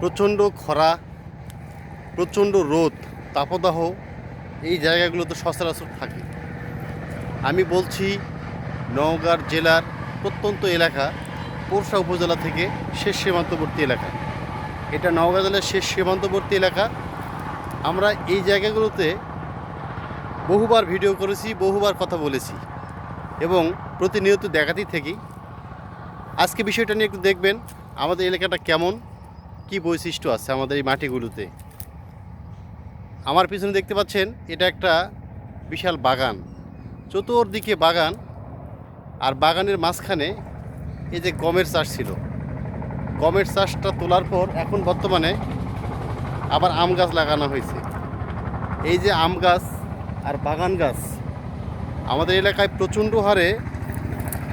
প্রচণ্ড খরা, প্রচণ্ড রোদ, তাপদাহ, এই জায়গাগুলোতে সচরাচর থাকে। আমি বলছি নওগাঁ জেলার প্রত্যন্ত এলাকা পোরশা উপজেলা থেকে শেষ সীমান্তবর্তী এলাকা। এটা নওগাঁ জেলার শেষ সীমান্তবর্তী এলাকা। আমরা এই জায়গাগুলোতে বহুবার ভিডিও করেছি, বহুবার কথা বলেছি এবং প্রতিনিয়ত দেখাতেই থাকি। আজকে বিষয়টা নিয়ে একটু দেখবেন, আমাদের এলাকাটা কেমন কি বৈশিষ্ট্য আছে আমাদের এই মাটিগুলোতে? আমার পিছনে দেখতে পাচ্ছেন, এটা একটা বিশাল বাগান। চতুর্দিকে বাগান, আর বাগানের মাঝখানে এই যে গমের চাষ ছিল। গমের চাষটা তোলার পর এখন বর্তমানে আবার আম গাছ লাগানো হয়েছে। এই যে আম গাছ আর বাগান গাছ, আমাদের এলাকায় প্রচণ্ড হারে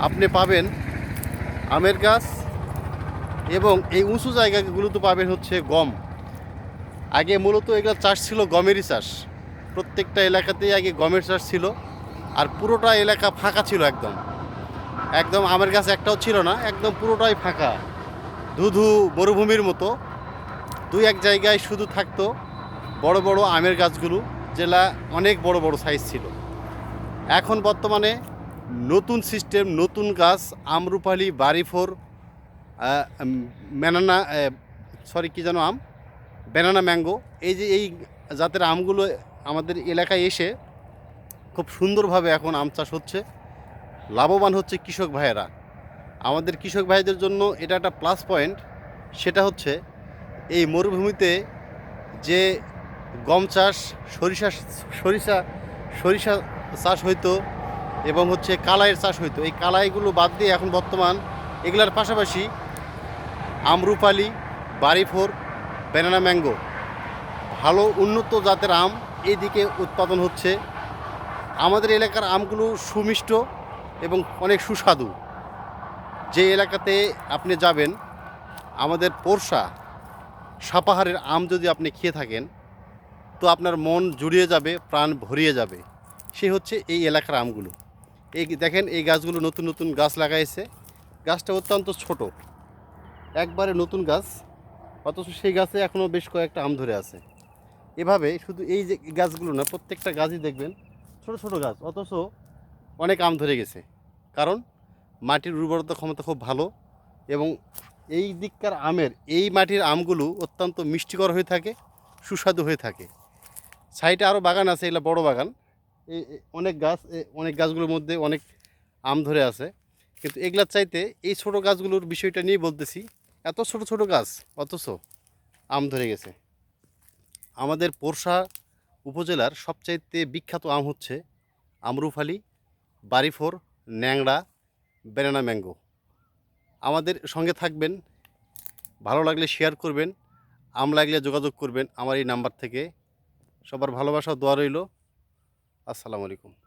আপনি পাবেন আমের গাছ এবং এই উঁচু জায়গাগুলোতে পাবেন হচ্ছে গম। আগে মূলত এগুলো চাষ ছিল গমেরই চাষ। প্রত্যেকটা এলাকাতেই আগে গমের চাষ ছিল আর পুরোটা এলাকা ফাঁকা ছিল একদম। একদম আমের গাছ একটাও ছিল না, একদম পুরোটাই ফাঁকা। ধুধু মরুভূমির মতো। দুই এক জায়গায় শুধু থাকতো বড় বড় আমের গাছগুলো যেটা অনেক বড় বড় সাইজ ছিল। এখন বর্তমানে নতুন সিস্টেম নতুন গাছ, আমরুপালি, বাড়িফোর ম্যানানা সরি কী যেন আম? Banana mango. এই যে এই জাতের আমগুলো আমাদের এলাকায় এসে খুব সুন্দরভাবে এখন আম চাষ হচ্ছে। লাভবান হচ্ছে কৃষক ভাইয়েরা। আমাদের কৃষক ভাইদের জন্য এটা একটা প্লাস পয়েন্ট সেটা হচ্ছে এই মরুভূমিতে যে গম চাষ, সরিষা সরিষা সরিষা চাষ হইতো এবং হচ্ছে কালাইয়ের চাষ হইতো। এই কালাইগুলো বাদ দিয়ে এখন বর্তমান এগুলার পাশাপাশি আমরুপালি বাড়িফোর ব্যানানা ম্যাঙ্গো। ভালো উন্নত জাতের আম এদিকে উৎপাদন হচ্ছে। আমাদের এলাকার আমগুলো সুমিষ্ট এবং অনেক সুস্বাদু। যে এলাকাতে আপনি যাবেন, আমাদের পোরশা সাপাহারের আম যদি আপনি খেয়ে থাকেন, তো আপনার মন জুড়িয়ে যাবে, প্রাণ ভরিয়ে যাবে। সে হচ্ছে এই এলাকার আমগুলো। এই দেখেন, এই গাছগুলো নতুন নতুন গাছ লাগাইছে। গাছটা অত্যন্ত ছোট। একবারে নতুন গাছ, অথচ সেই গাছে এখনও বেশ কয়েকটা আম ধরে আছে। এভাবে শুধু এই যে গাছগুলো না, প্রত্যেকটা গাছই দেখবেন ছোট ছোট গাছ, অথচ অনেক আম ধরে গেছে। কারণ মাটির উর্বরতা ক্ষমতা খুব ভালো এবং এই দিককার আমের, এই মাটির আমগুলো অত্যন্ত মিষ্টিকর হয়ে থাকে, সুস্বাদু হয়ে থাকে। সাইডে আরও বাগান আছে, এগুলো বড় বাগান। এই অনেক গাছ অনেক গাছগুলোর মধ্যে অনেক আম ধরে আছে। কিন্তু এগুলার চাইতে এই ছোট গাছগুলোর বিষয়টা নিয়ে বলতেছি এত ছোট ছোট গাছ, অথচ আম ধরে গেছে। আমাদের পোরশা উপজেলার সবচাইতে বিখ্যাত আম হচ্ছে আমরুফালি বাড়িফোর ন্যাংড়া, ব্যানানা ম্যাঙ্গো। আমাদের সঙ্গে থাকবেন, ভালো লাগলে শেয়ার করবেন, আম লাগলে যোগাযোগ করবেন আমার এই নাম্বার থেকে। সবার ভালোবাসা, দোয়া রইল। আসসালামু আলাইকুম।